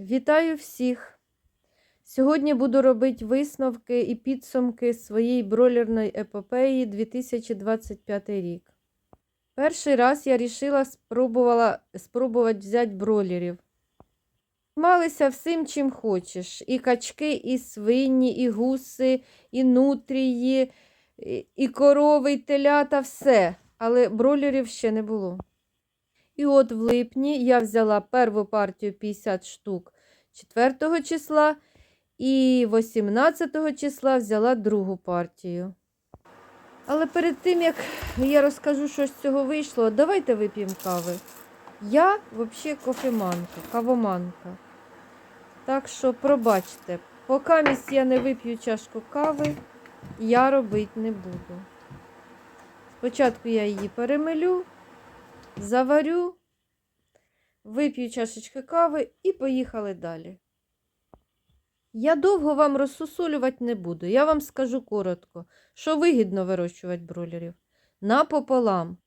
Вітаю всіх! Сьогодні буду робити висновки і підсумки своєї бройлерної епопеї 2025 рік. Перший раз я рішила спробувала, спробувати взяти бройлерів. Малися всім, чим хочеш. І качки, і свині, і гуси, і нутрії, і- корови, і телята, все. Але бройлерів ще не було. І от в липні я взяла першу партію 50 штук 4 числа і 18 числа взяла другу партію. Але перед тим, як я розкажу, що з цього вийшло, давайте вип'ємо кави. Я взагалі кофеманка, кавоманка. Так що пробачте, поки місць я не вип'ю чашку кави, я робити не буду. Спочатку я її перемелю, заварю, вип'ю чашечки кави і поїхали далі. Я довго вам розсусолювати не буду. Я вам скажу коротко, що вигідно вирощувати бройлерів. Напополам.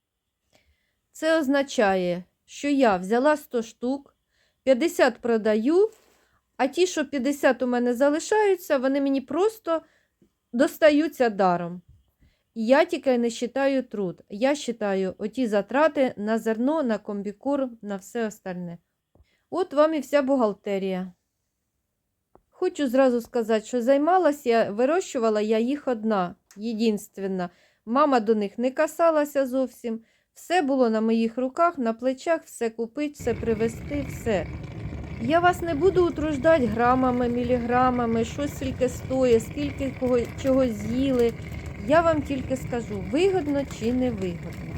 Це означає, що я взяла 100 штук, 50 продаю, а ті, що 50 у мене залишаються, вони мені просто достаються даром. Я тільки не вважаю труд. Я вважаю оті затрати на зерно, на комбікорм, на все остальне. От вам і вся бухгалтерія. Хочу зразу сказати, що займалася вирощувала я їх одна, єдинственна. Мама до них не касалася зовсім. Все було на моїх руках, на плечах, все купити, все привезти, все. Я вас не буду утруждати грамами, міліграмами, що скільки стоїть, скільки кого, чого з'їли. Я вам тільки скажу, вигодно чи не вигодно.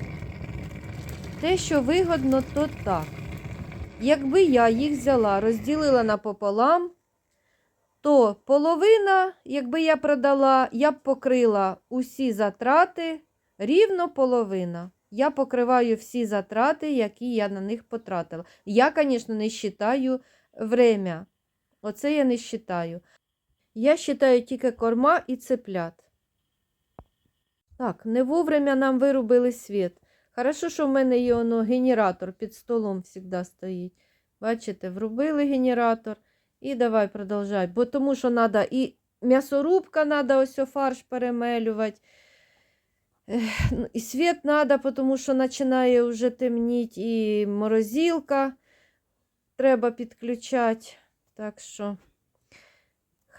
Те, що вигодно, то так. Якби я їх взяла, розділила напополам, то половина, якби я продала, я б покрила усі затрати, рівно половина. Я покриваю всі затрати, які я на них потратила. Я, звісно, не вважаю время. Оце я не вважаю. Я вважаю тільки корма і цеплят. Так, не вовремя нам вирубили світ. Хорошо, що в мене є воно генератор під столом завжди стоїть. Бачите, врубили генератор і давай продовжай. Бо тому що треба і м'ясорубка, треба ось фарш перемелювати. Ну, І світ треба, тому що починає вже темніти, і морозилка треба підключати. Так що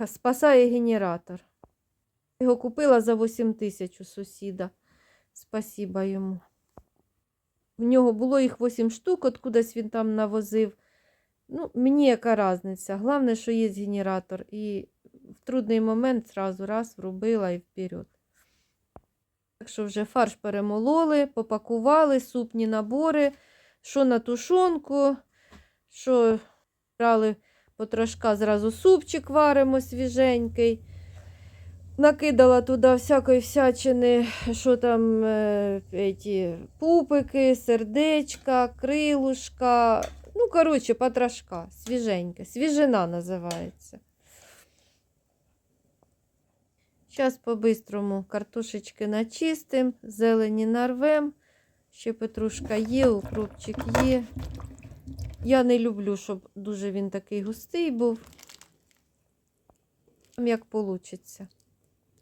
спасає генератор. Його купила за 8 тисяч у сусіда. Спасіба йому. В нього було їх 8 штук, откудись він там навозив. Ну, мені яка різниця. Головне, що є генератор. І в трудний момент зразу раз врубила і вперед. Так що вже фарш перемололи, попакували, супні набори, що на тушонку, що брали потрошка, зразу супчик варимо свіженький. Накидала туди всякої всячини, що там е, эти, пупики, сердечка, крилушка. Ну, коротше, потрошка, свіженька. Свіжина називається. Зараз по-бистрому картошечки начистим, зелені нарвем. Ще петрушка є, укропчик є. Я не люблю, щоб дуже він такий густий був. Як вийде.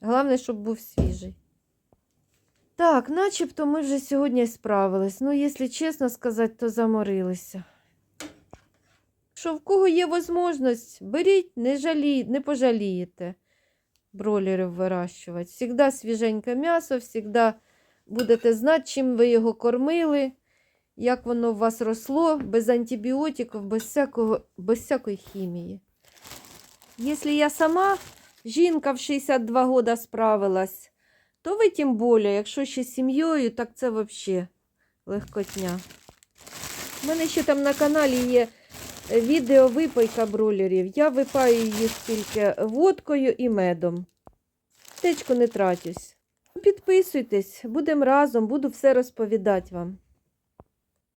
Головне, щоб був свіжий. Так, начебто ми вже сьогодні справились. Ну, якщо чесно сказати, то заморилися. Якщо в кого є можливість, беріть, не жалі, не пожалієте бройлерів вирощувати. Всігда свіженьке м'ясо, всігда будете знати, чим ви його кормили, як воно у вас росло, без антибіотиків, без, всякого, без всякої хімії. Якщо я сама жінка в 62 года справилась, то ви тим більше, якщо ще з сім'єю, так це взагалі легкотня. У мене ще там на каналі є е, відео випайка бройлерів. Я випаю їх тільки водкою і медом. Течку не тратюсь. Підписуйтесь, будемо разом, буду все розповідати вам.